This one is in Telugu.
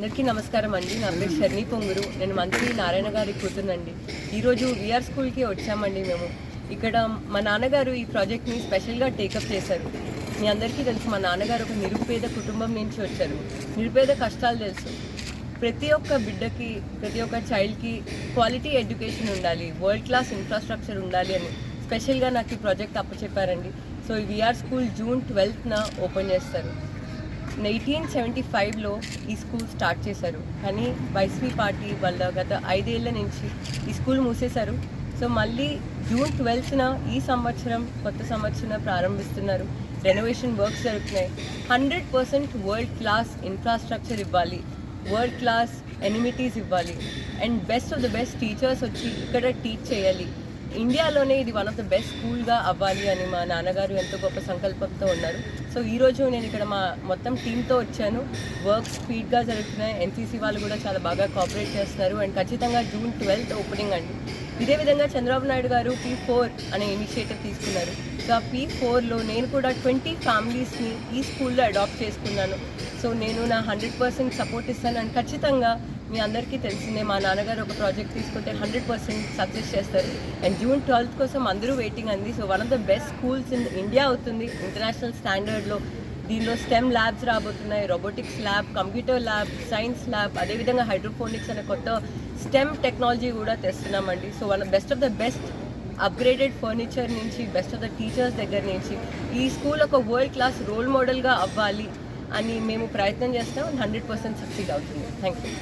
అందరికీ నమస్కారం అండి. నా పేరు షర్ణి పొంగురు. నేను మంత్రి నారాయణ గారి కూతురునండి. ఈరోజు విఆర్ స్కూల్కి వచ్చామండి మేము. ఇక్కడ మా నాన్నగారు ఈ ప్రాజెక్ట్ని స్పెషల్గా టేకప్ చేశారు. మీ అందరికీ తెలుసు మా నాన్నగారు ఒక నిరుపేద కుటుంబం నుంచి వచ్చారు. నిరుపేద కష్టాలు తెలుసు. ప్రతి ఒక్క బిడ్డకి ప్రతి ఒక్క చైల్డ్కి క్వాలిటీ ఎడ్యుకేషన్ ఉండాలి వరల్డ్ క్లాస్ ఇన్ఫ్రాస్ట్రక్చర్ ఉండాలి అని స్పెషల్గా నాకు ఈ ప్రాజెక్ట్ అప్పచెప్పారండి. సో ఈ విఆర్ స్కూల్ జూన్ ట్వెల్త్న ఓపెన్ చేస్తారు. ఎయిటీన్ సెవెంటీ ఫైవ్లో ఈ స్కూల్ స్టార్ట్ చేశారు. కానీ వైసీపీ పార్టీ వాళ్ళ గత ఐదేళ్ళ నుంచి ఈ స్కూల్ మూసేశారు. సో మళ్ళీ జూన్ ట్వెల్త్న ఈ సంవత్సరం కొత్త సంవత్సరం ప్రారంభిస్తున్నారు. రెనోవేషన్ వర్క్స్ జరుగుతున్నాయి. Hundred percent world class infrastructure ఇవ్వాలి. వరల్డ్ క్లాస్ ఎనిమిటీస్ ఇవ్వాలి. And best of the best teachers వచ్చి ఇక్కడ టీచ్ చేయాలి. ఇండియాలోనే ఇది వన్ ఆఫ్ ద బెస్ట్ స్కూల్గా అవ్వాలి అని మా నాన్నగారు ఎంతో గొప్ప సంకల్పంతో ఉన్నారు. సో ఈరోజు నేను ఇక్కడ మా మొత్తం టీంతో వచ్చాను. వర్క్ స్పీడ్గా జరుగుతున్నాయి. ఎన్సీసీ వాళ్ళు కూడా చాలా బాగా కోఆపరేట్ చేస్తున్నారు. అండ్ ఖచ్చితంగా జూన్ ట్వెల్త్ ఓపెనింగ్ అండి. ఇదే విధంగా చంద్రబాబు నాయుడు గారు పీ ఫోర్ అనే ఇనిషియేటివ్ తీసుకున్నారు. సో ఆ పీ ఫోర్లో నేను కూడా ట్వంటీ ఫ్యామిలీస్ని ఈ స్కూల్లో అడాప్ట్ చేసుకున్నాను. సో నేను నా హండ్రెడ్ పర్సెంట్ సపోర్ట్ ఇస్తాను. అండ్ ఖచ్చితంగా మీ అందరికీ తెలిసిందే మా నాన్నగారు ఒక ప్రాజెక్ట్ తీసుకుంటే హండ్రెడ్ పర్సెంట్ సక్సెస్ చేస్తారు. అండ్ జూన్ ట్వెల్త్ కోసం అందరూ వెయిటింగ్ అంది. So one of the best schools in India అవుతుంది. ఇంటర్నేషనల్ స్టాండర్డ్లో దీనిలో స్టెమ్ ల్యాబ్స్ రాబోతున్నాయి. Robotics lab computer lab science lab అదేవిధంగా హైడ్రోఫోనిక్స్ అనే కొత్త స్టెమ్ టెక్నాలజీ కూడా తెస్తున్నామండి. So one best of the best upgraded furniture నుంచి బెస్ట్ ఆఫ్ ద టీచర్స్ దగ్గర నుంచి ఈ స్కూల్ ఒక వరల్డ్ క్లాస్ రోల్ మోడల్గా అవ్వాలి అని మేము ప్రయత్నం చేస్తాం. హండ్రెడ్ పర్సెంట్ సక్సీడ్ అవుతుంది. Thank you